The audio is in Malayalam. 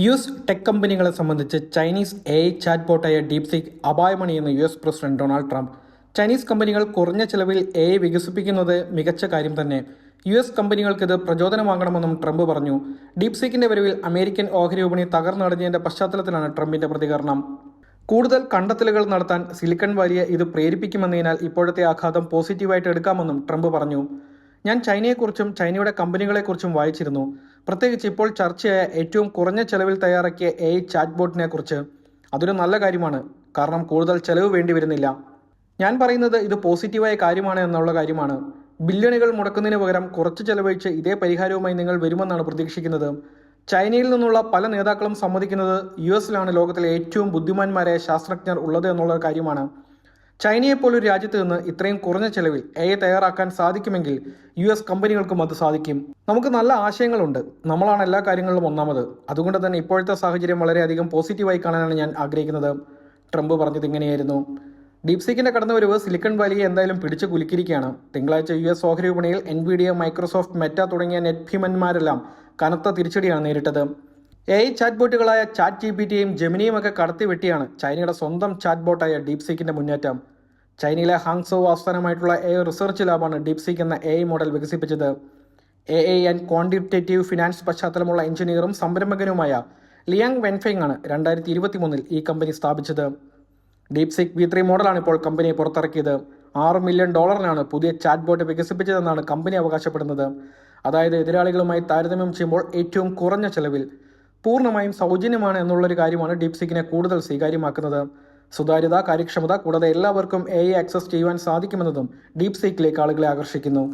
യു എസ് ടെക് കമ്പനികളെ സംബന്ധിച്ച് ചൈനീസ് എ ഐ ചാറ്റ് ബോട്ടായ DeepSeek അപായമണിയെന്ന് U S president Donald Trump. Chinese കമ്പനികൾ കുറഞ്ഞ ചെലവിൽ എ ഐ വികസിപ്പിക്കുന്നത് മികച്ച കാര്യം തന്നെ. യു എസ് കമ്പനികൾക്ക് ഇത് പ്രചോദനമാകണമെന്നും ട്രംപ് പറഞ്ഞു. ഡീപ്സിക്കിന്റെ വരവിൽ അമേരിക്കൻ ഓഹരി വിപണി തകർന്നടഞ്ഞതിന്റെ പശ്ചാത്തലത്തിലാണ് ട്രംപിന്റെ പ്രതികരണം. കൂടുതൽ കണ്ടെത്തലുകൾ നടത്താൻ സിലിക്കൺ വാലിയെ ഇത് പ്രേരിപ്പിക്കുമെന്നതിനാൽ ഇപ്പോഴത്തെ ആഘാതം പോസിറ്റീവായിട്ട് എടുക്കാമെന്നും ട്രംപ് പറഞ്ഞു. ഞാൻ ചൈനയെക്കുറിച്ചും ചൈനയുടെ കമ്പനികളെക്കുറിച്ചും വായിച്ചിരുന്നു. പ്രത്യേകിച്ച് ഇപ്പോൾ ചർച്ചയായ ഏറ്റവും കുറഞ്ഞ ചെലവിൽ തയ്യാറാക്കിയ എ ഐ ചാറ്റ് ബോട്ടിനെ കുറിച്ച്. അതൊരു നല്ല കാര്യമാണ്. കാരണം കൂടുതൽ ചെലവ് വേണ്ടി വരുന്നില്ല. ഞാൻ പറയുന്നത് ഇത് പോസിറ്റീവായ കാര്യമാണ് എന്നുള്ള കാര്യമാണ്. ബില്യണുകൾ മുടക്കുന്നതിന് പകരം കുറച്ച് ചെലവഴിച്ച് ഇതേ പരിഹാരവുമായി നിങ്ങൾ വരുമെന്നാണ് പ്രതീക്ഷിക്കുന്നത്. ചൈനയിൽ നിന്നുള്ള പല നേതാക്കളും സമ്മതിക്കുന്നത് യു എസിലാണ് ലോകത്തിലെ ഏറ്റവും ബുദ്ധിമാന്മാരായ ശാസ്ത്രജ്ഞർ ഉള്ളത് എന്നുള്ള കാര്യമാണ്. ചൈനയെപ്പോലൊരു രാജ്യത്ത് നിന്ന് ഇത്രയും കുറഞ്ഞ ചെലവിൽ എ തയ്യാറാക്കാൻ സാധിക്കുമെങ്കിൽ യു എസ് കമ്പനികൾക്കും അത് സാധിക്കും. നമുക്ക് നല്ല ആശയങ്ങളുണ്ട്. നമ്മളാണ് എല്ലാ കാര്യങ്ങളിലും ഒന്നാമത്. അതുകൊണ്ട് തന്നെ ഇപ്പോഴത്തെ സാഹചര്യം വളരെയധികം പോസിറ്റീവായി കാണാനാണ് ഞാൻ ആഗ്രഹിക്കുന്നത്. ട്രംപ് പറഞ്ഞത് ഇങ്ങനെയായിരുന്നു. ഡീപ്സിക്കിന്റെ കടന്നുവരവ് സിലിക്കൺ വാലിയെ എന്തായാലും പിടിച്ചു കുലുക്കിയിരിക്കുകയാണ്. തിങ്കളാഴ്ച യു എസ് ഓഹരി വിപണിയിൽ N V Nvidia Microsoft Meta തുടങ്ങിയ നെറ്റ് ഭീമന്മാരെല്ലാം കനത്ത തിരിച്ചടിയാണ് നേരിട്ടത്. എ ഐ ചാറ്റ് ബോട്ടുകളായ ചാറ്റ് ജി പി ടിയും ജെമിനിയും ഒക്കെ കടത്തി വെട്ടിയാണ് ചൈനയുടെ സ്വന്തം ചാറ്റ് ബോട്ടായ ഡീപ്സിക്കിന്റെ മുന്നേറ്റം. ചൈനയിലെ ഹാങ്സോ ആസ്ഥാനമായിട്ടുള്ള എ റിസർച്ച് ലാബാണ് ഡീപ്സിക് എന്ന എ ഐ മോഡൽ വികസിപ്പിച്ചത്. A I and quantitative finance പശ്ചാത്തലമുള്ള എഞ്ചിനീയറും സംരംഭകനുമായ ലിയാങ് വെൻഫെങ് ആണ് രണ്ടായിരത്തി ഇരുപത്തി മൂന്നിൽ ഈ കമ്പനി സ്ഥാപിച്ചത്. ഡീപ്സിക് വി ത്രീ മോഡലാണ് ഇപ്പോൾ കമ്പനി പുറത്തിറക്കിയത്. ആറ് മില്യൺ ഡോളറിനാണ് പുതിയ ചാറ്റ് ബോട്ട് വികസിപ്പിച്ചതെന്നാണ് കമ്പനി അവകാശപ്പെടുന്നത്. അതായത് എതിരാളികളുമായി താരതമ്യം ചെയ്യുമ്പോൾ ഏറ്റവും കുറഞ്ഞ ചെലവിൽ പൂർണമായും സൗജന്യമാണ് എന്നുള്ളൊരു കാര്യമാണ് ഡീപ് ഡീപ്സിക്കിനെ കൂടുതൽ സ്വീകാര്യമാക്കുന്നത്. സുതാര്യത കാര്യക്ഷമത കൂടാതെ എല്ലാവർക്കും എ ആക്സസ് ചെയ്യുവാൻ സാധിക്കുമെന്നതും ഡീപ് സീക്കിലേക്ക് ആളുകളെ ആകർഷിക്കുന്നു.